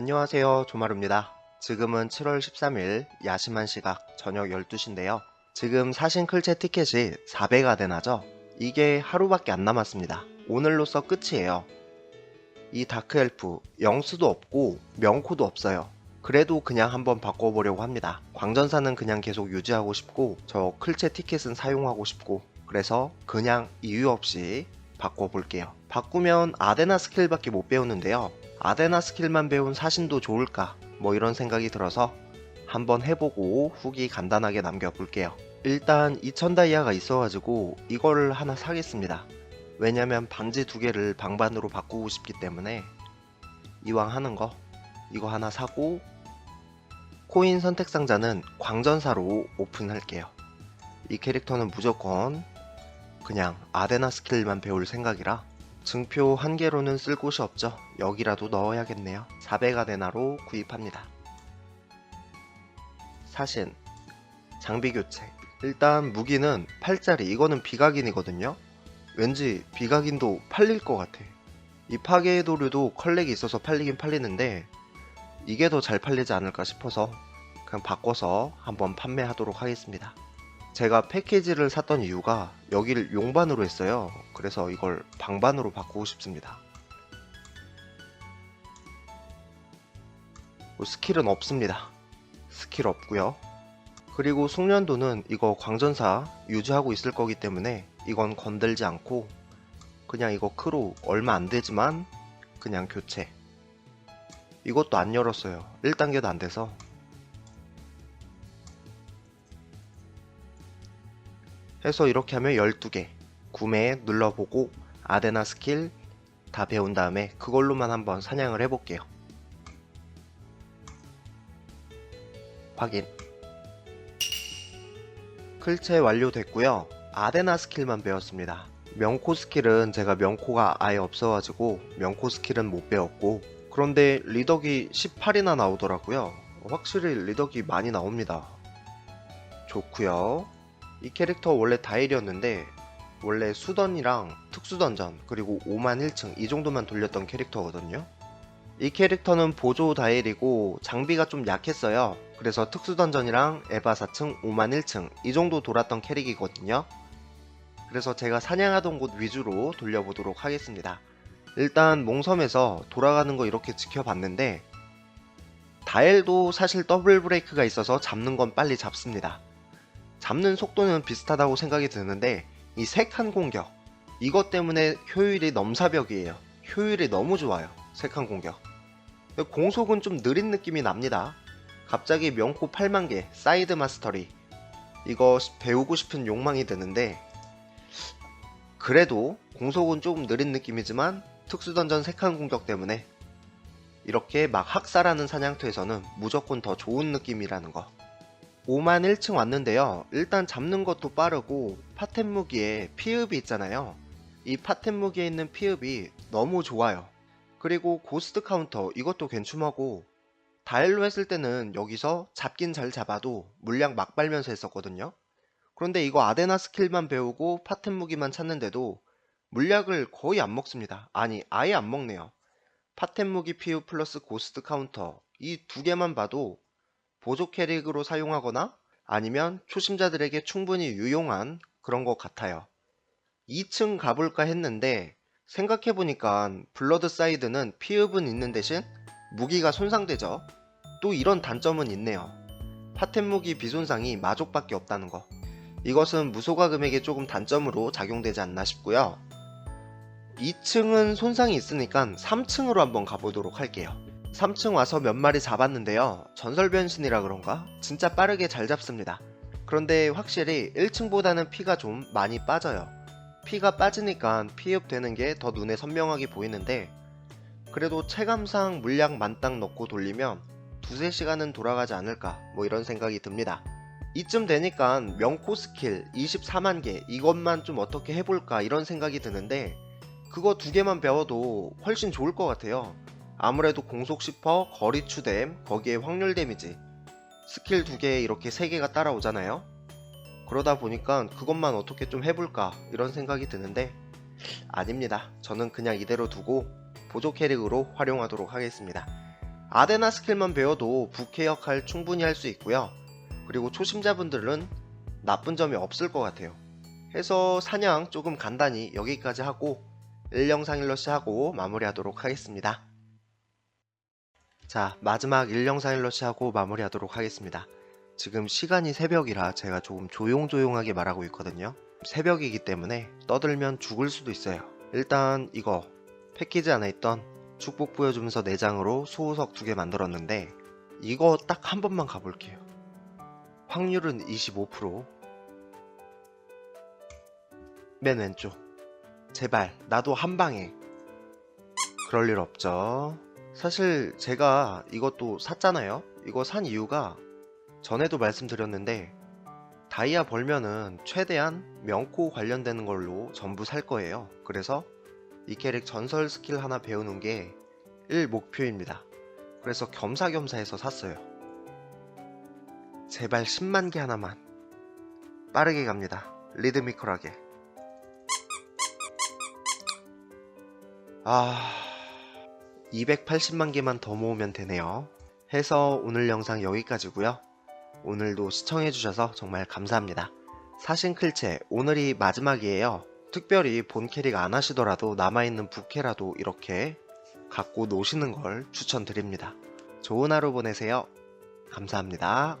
안녕하세요. 조마루입니다. 지금은 7월 13일 야심한 시각 저녁 12시인데요. 지금 사신 클체 티켓이 400가 되나죠? 이게 하루밖에 안 남았습니다. 오늘로써 끝이에요. 이 다크엘프 영수도 없고 명코도 없어요. 그래도 그냥 한번 바꿔보려고 합니다. 광전사는 그냥 계속 유지하고 싶고 저 클체 티켓은 사용하고 싶고 그래서 그냥 이유 없이 바꿔볼게요. 바꾸면 아데나 스킬밖에 못 배우는데요. 아데나 스킬만 배운 사신도 좋을까? 뭐 이런 생각이 들어서 한번 해보고 후기 간단하게 남겨볼게요. 일단 2000 다이아가 있어가지고 이거를 하나 사겠습니다. 왜냐면 반지 두 개를 방반으로 바꾸고 싶기 때문에 이왕 하는 거 이거 하나 사고 코인 선택 상자는 광전사로 오픈할게요. 이 캐릭터는 무조건 그냥 아데나 스킬만 배울 생각이라 증표 한 개로는 쓸 곳이 없죠. 여기라도 넣어야겠네요. 400아데나로 구입합니다. 사신 장비 교체 일단 무기는 8짜리 이거는 비각인이거든요. 왠지 비각인도 팔릴 것 같아. 이 파괴의 도류도 컬렉이 있어서 팔리긴 팔리는데 이게 더 잘 팔리지 않을까 싶어서 그냥 바꿔서 한번 판매하도록 하겠습니다. 제가 패키지를 샀던 이유가 여기를 용반으로 했어요. 그래서 이걸 방반으로 바꾸고 싶습니다. 뭐 스킬은 없습니다. 스킬 없고요. 그리고 숙련도는 이거 광전사 유지하고 있을 거기 때문에 이건 건들지 않고 그냥 이거 크로 얼마 안 되지만 그냥 교체. 이것도 안 열었어요. 1단계도 안 돼서 해서 이렇게 하면 12개 구매 눌러보고 아데나 스킬 다 배운 다음에 그걸로만 한번 사냥을 해볼게요. 확인. 클체 완료됐고요. 아데나 스킬만 배웠습니다. 명코 스킬은 제가 명코가 아예 없어가지고 명코 스킬은 못 배웠고 그런데 리덕이 18이나 나오더라고요. 확실히 리덕이 많이 나옵니다. 좋고요. 이 캐릭터 원래 다일이었는데 원래 수던이랑 특수던전 그리고 5만 1층 이 정도만 돌렸던 캐릭터거든요. 이 캐릭터는 보조 다일이고 장비가 좀 약했어요. 그래서 특수던전이랑 에바 4층, 5만 1층 이 정도 돌았던 캐릭이거든요. 그래서 제가 사냥하던 곳 위주로 돌려보도록 하겠습니다. 일단 몽섬에서 돌아가는 거 이렇게 지켜봤는데 다엘도 사실 더블 브레이크가 있어서 잡는 건 빨리 잡습니다. 잡는 속도는 비슷하다고 생각이 드는데 이 색한 공격 이것 때문에 효율이 넘사벽이에요. 효율이 너무 좋아요. 색한 공격. 공속은 좀 느린 느낌이 납니다. 갑자기 명코 8만 개 사이드 마스터리 이거 배우고 싶은 욕망이 드는데 그래도 공속은 조금 느린 느낌이지만 특수던전 색한 공격 때문에 이렇게 막 학살하는 사냥터에서는 무조건 더 좋은 느낌이라는 거 5만 1층 왔는데요. 일단 잡는 것도 빠르고 파템 무기에 피읍이 있잖아요. 이 파템 무기에 있는 피읍이 너무 좋아요. 그리고 고스트 카운터 이것도 괜찮하고 다일로 했을 때는 여기서 잡긴 잘 잡아도 물량 막 빨면서 했었거든요. 그런데 이거 아데나 스킬만 배우고 파템 무기만 찾는데도 물약을 거의 안 먹습니다. 아니 아예 안 먹네요. 파템 무기 피읍 플러스 고스트 카운터 이 두 개만 봐도 보조 캐릭으로 사용하거나 아니면 초심자들에게 충분히 유용한 그런 것 같아요. 2층 가볼까 했는데 생각해보니까 블러드 사이드는 피읍은 있는 대신 무기가 손상되죠. 또 이런 단점은 있네요. 파템 무기 비손상이 마족밖에 없다는 거. 이것은 무소가 금액에 조금 단점으로 작용되지 않나 싶고요. 2층은 손상이 있으니까 3층으로 한번 가보도록 할게요. 3층 와서 몇 마리 잡았는데요. 전설 변신이라 그런가? 진짜 빠르게 잘 잡습니다. 그런데 확실히 1층보다는 피가 좀 많이 빠져요. 피가 빠지니까 피흡 되는 게 더 눈에 선명하게 보이는데 그래도 체감상 물량 만땅 넣고 돌리면 두세 시간은 돌아가지 않을까 뭐 이런 생각이 듭니다. 이쯤 되니까 명코 스킬 24만 개 이것만 좀 어떻게 해볼까 이런 생각이 드는데 그거 두 개만 배워도 훨씬 좋을 것 같아요. 아무래도 공속 10%, 거리 추댐, 거기에 확률 데미지 스킬 두개 이렇게 세 개가 따라오잖아요. 그러다 보니까 그것만 어떻게 좀 해볼까 이런 생각이 드는데 아닙니다. 저는 그냥 이대로 두고 보조 캐릭으로 활용하도록 하겠습니다. 아데나 스킬만 배워도 부캐 역할 충분히 할 수 있고요. 그리고 초심자분들은 나쁜 점이 없을 것 같아요. 해서 사냥 조금 간단히 여기까지 하고 1영상 1러시 하고 마무리하도록 하겠습니다. 자, 마지막 1영상 1러시 하고 마무리하도록 하겠습니다. 지금 시간이 새벽이라 제가 조금 조용조용하게 말하고 있거든요. 새벽이기 때문에 떠들면 죽을 수도 있어요. 일단 이거 패키지 안에 있던 축복 보여주면서 4장으로 수호석 2개 만들었는데 이거 딱 한 번만 가볼게요. 확률은 25%. 맨 왼쪽. 제발 나도 한 방에. 그럴 일 없죠. 사실 제가 이것도 샀잖아요. 이거 산 이유가 전에도 말씀드렸는데 다이아 벌면은 최대한 명코 관련되는 걸로 전부 살 거예요. 그래서 이 캐릭 전설 스킬 하나 배우는 게 1 목표입니다. 그래서 겸사겸사 해서 샀어요. 제발 10만 개 하나만. 빠르게 갑니다. 리드미컬하게. 아, 280만 개만 더 모으면 되네요. 해서 오늘 영상 여기까지고요. 오늘도 시청해주셔서 정말 감사합니다. 사신클체 오늘이 마지막이에요. 특별히 본 캐릭 안 하시더라도 남아있는 부캐라도 이렇게 갖고 노시는 걸 추천드립니다. 좋은 하루 보내세요. 감사합니다.